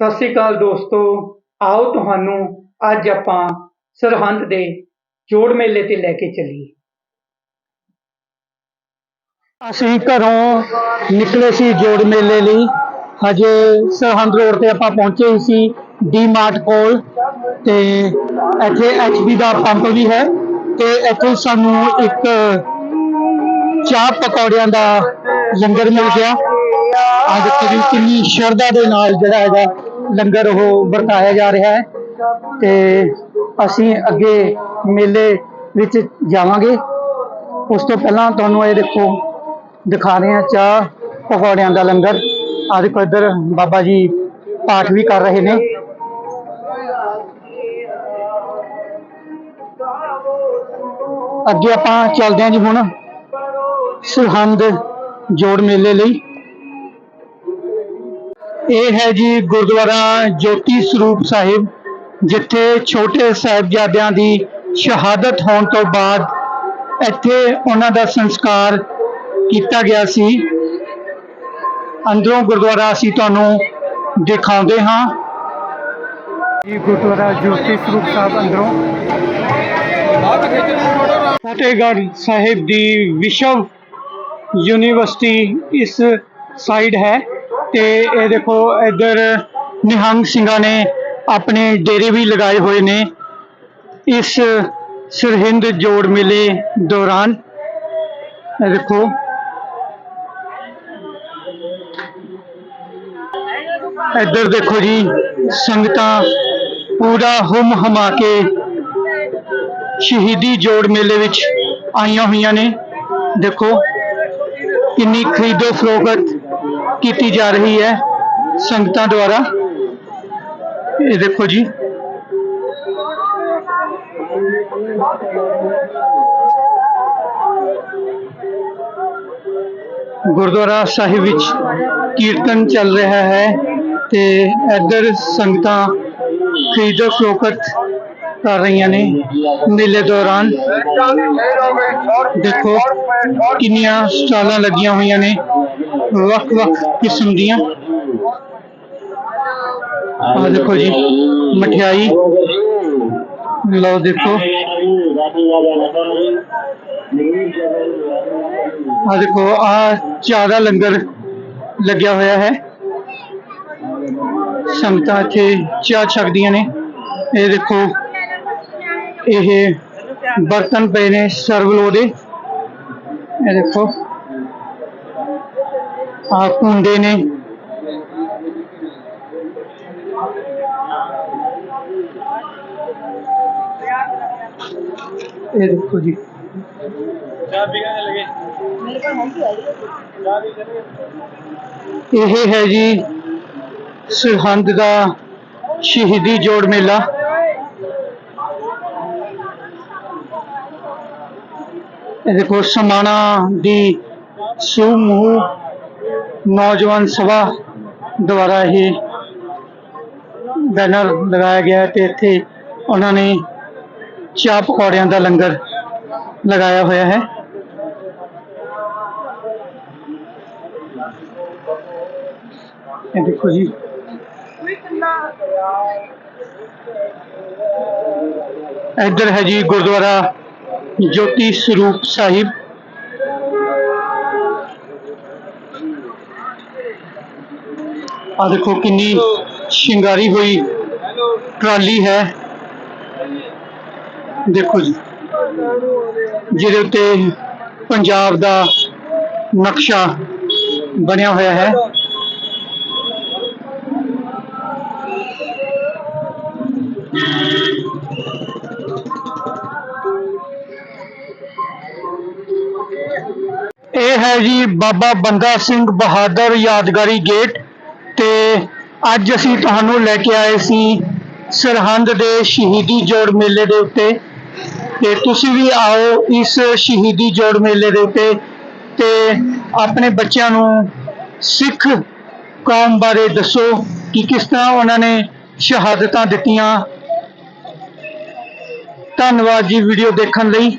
ਸਤਿ ਸ੍ਰੀ ਅਕਾਲ ਦੋਸਤੋ, ਆਓ ਤੁਹਾਨੂੰ ਅੱਜ ਆਪਾਂ ਸਰਹੰਦ ਦੇ ਜੋੜ ਮੇਲੇ ਤੇ ਲੈ ਕੇ ਚੱਲੀਏ। ਅਸੀਂ ਘਰੋਂ ਨਿਕਲੇ ਸੀ ਜੋੜ ਮੇਲੇ ਲਈ। ਹਜੇ ਸਰਹੰਦ ਰੋਡ ਤੇ ਆਪਾਂ ਪਹੁੰਚੇ ਹੀ ਸੀ ਡੀ ਮਾਰਟ ਕੋਲ। ਤੇ ਇੱਥੇ ਐਚਪੀ ਦਾ ਪੰਪ ਵੀ ਹੈ ਤੇ ਇੱਥੇ ਸਾਨੂੰ ਇੱਕ ਚਾਹ ਪਕੌੜਿਆਂ ਦਾ ਲੰਗਰ ਮਿਲ ਗਿਆ। ਅੱਜ ਦੇਖੋ ਕਿੰਨੀ ਸ਼ਰਧਾ ਦੇ ਨਾਲ ਜਿਹੜਾ ਹੈਗਾ ਲੰਗਰ ਉਹ ਵਰਤਾਇਆ ਜਾ ਰਿਹਾ ਹੈ ਤੇ ਅਸੀਂ ਅੱਗੇ ਮੇਲੇ ਵਿੱਚ ਜਾਵਾਂਗੇ। ਉਸ ਤੋਂ ਪਹਿਲਾਂ ਤੁਹਾਨੂੰ ਇਹ ਦੇਖੋ, ਦਿਖਾ ਰਹੇ ਹਾਂ ਚਾਹ ਪਕੌੜਿਆਂ ਦਾ ਲੰਗਰ। ਆ ਦੇਖੋ ਇੱਧਰ ਬਾਬਾ ਜੀ ਪਾਠ ਵੀ ਕਰ ਰਹੇ ਨੇ। ਅੱਗੇ ਆਪਾਂ ਚੱਲਦੇ ਹਾਂ ਜੀ ਹੁਣ ਸਰਹੰਦ ਜੋੜ ਮੇਲੇ ਲਈ। ਇਹ ਹੈ ਜੀ ਗੁਰਦੁਆਰਾ ਜੋਤੀ ਸਰੂਪ ਸਾਹਿਬ ਜਿੱਥੇ ਛੋਟੇ ਸਾਹਿਬਜ਼ਾਦਿਆਂ ਦੀ ਸ਼ਹਾਦਤ ਹੋਣ ਤੋਂ ਬਾਅਦ ਇੱਥੇ ਉਹਨਾਂ ਦਾ ਸੰਸਕਾਰ ਕੀਤਾ ਗਿਆ ਸੀ। ਅੰਦਰੋਂ ਗੁਰਦੁਆਰਾ ਅਸੀਂ ਤੁਹਾਨੂੰ ਦਿਖਾਉਂਦੇ ਹਾਂ। ਇਹ ਗੁਰਦੁਆਰਾ ਜੋਤੀ ਸਰੂਪ ਸਾਹਿਬ ਅੰਦਰੋਂ। ਫਤਿਹਗੜ੍ਹ ਸਾਹਿਬ ਦੀ ਵਿਸ਼ਵ ਯੂਨੀਵਰਸਿਟੀ ਇਸ ਸਾਈਡ ਹੈ। ਤੇ ਇਹ ਦੇਖੋ ਇੱਧਰ ਨਿਹੰਗ ਸਿੰਘਾਂ ਨੇ ਆਪਣੇ ਡੇਰੇ ਵੀ ਲਗਾਏ ਹੋਏ ਨੇ। ਇਸ ਸਰਹਿੰਦ ਜੋੜ ਮੇਲੇ ਦੌਰਾਨ ਇਹ ਦੇਖੋ। ਇੱਧਰ ਦੇਖੋ ਜੀ, ਸੰਗਤਾਂ ਪੂਰਾ ਹੁਮ ਹਮਾ ਕੇ ਸ਼ਹੀਦੀ ਜੋੜ ਮੇਲੇ ਵਿੱਚ ਆਈਆਂ ਹੋਈਆਂ ਨੇ। ਦੇਖੋ, ਕਿੰਨੀ ਖਰੀਦੋ ਫਰੋਖਤ ਕੀਤੀ ਜਾ ਰਹੀ ਹੈ ਸੰਗਤਾਂ ਦੁਆਰਾ। ਇਹ ਦੇਖੋ ਜੀ। ਗੁਰਦੁਆਰਾ ਸਾਹਿਬ ਵਿੱਚ ਕੀਰਤਨ ਚੱਲ ਰਿਹਾ ਹੈ ਤੇ ਇੱਧਰ ਸੰਗਤਾਂ ਖਰੀਦੋ ਫਰੋਖਤ ਕਰ ਰਹੀਆਂ ਨੇ ਮੇਲੇ ਦੌਰਾਨ ਦੇਖੋ ਕਿੰਨੀਆਂ ਸਟਾਲਾਂ ਲੱਗੀਆਂ ਹੋਈਆਂ ਨੇ ਵੱਖ-ਵੱਖ ਕਿਸਮ ਦੀਆਂ ਆਹ ਦੇਖੋ ਜੀ ਮਠਿਆਈ ਲਓ ਦੇਖੋ ਆਹ ਦੇਖੋ ਆ ਚਾਹ ਦਾ ਲੰਗਰ ਲੱਗਿਆ ਹੋਇਆ ਹੈ ਸੰਗਤਾਂ ਇੱਥੇ ਚਾਹ ਛਕਦੀਆਂ ਨੇ ਇਹ ਦੇਖੋ ਇਹ ਬਰਤਨ ਪਏ ਨੇ ਸਰਵ ਦੇ। ਇਹ ਦੇਖੋ। ਆ ਕੁੰਡੇ ਨੇ। ਇਹ ਦੇਖੋ ਜੀ। ਇਹ ਹੈ ਜੀ ਸਰਹੰਦ ਦਾ ਸ਼ਹੀਦੀ ਜੋੜ ਮੇਲਾ ਇਹ ਦੇਖੋ ਸਮਾਣਾ ਦੀ ਸਮੂਹ ਨੌਜਵਾਨ ਸਭਾ ਦੁਆਰਾ ਇਹ ਬੈਨਰ ਲਗਾਇਆ ਗਿਆ ਹੈ ਤੇ ਇੱਥੇ ਉਹਨਾਂ ਨੇ ਚਾਹ ਪਕੌੜਿਆਂ ਦਾ ਲੰਗਰ ਲਗਾਇਆ ਹੋਇਆ ਹੈ। ਇਹ ਦੇਖੋ ਜੀ। ਇੱਧਰ ਹੈ ਜੀ ਗੁਰਦੁਆਰਾ ਜੋਤੀ ਸਰੂਪ ਸਾਹਿਬ। ਆ ਦੇਖੋ ਕਿੰਨੀ ਸ਼ਿੰਗਾਰੀ ਹੋਈ। ਟਰਾਲੀ ਹੈ। ਦੇਖੋ ਜੀ। ਜਿਹਦੇ ਉੱਤੇ ਪੰਜਾਬ ਦਾ ਨਕਸ਼ਾ ਬਣਿਆ ਹੋਇਆ ਹੈ। ਇਹ ਹੈ ਜੀ ਬਾਬਾ ਬੰਦਾ ਸਿੰਘ ਬਹਾਦਰ ਯਾਦਗਾਰੀ ਗੇਟ ਤੇ ਅੱਜ ਅਸੀਂ ਤੁਹਾਨੂੰ ਲੈ ਕੇ ਆਏ ਸੀ ਸਰਹੰਦ ਦੇ ਸ਼ਹੀਦੀ ਜੋੜ ਮੇਲੇ ਦੇ ਉੱਤੇ ਤੇ ਤੁਸੀਂ ਵੀ ਆਓ ਇਸ ਸ਼ਹੀਦੀ ਜੋੜ ਮੇਲੇ ਦੇ ਉੱਤੇ ਤੇ ਆਪਣੇ ਬੱਚਿਆਂ ਨੂੰ ਸਿੱਖ ਕੌਮ ਬਾਰੇ ਦੱਸੋ ਕਿ ਕਿਸ ਤਰ੍ਹਾਂ ਉਹਨਾਂ ਨੇ ਸ਼ਹਾਦਤਾਂ ਦਿੱਤੀਆਂ। ਧੰਨਵਾਦ ਜੀ ਵੀਡੀਓ ਦੇਖਣ ਲਈ।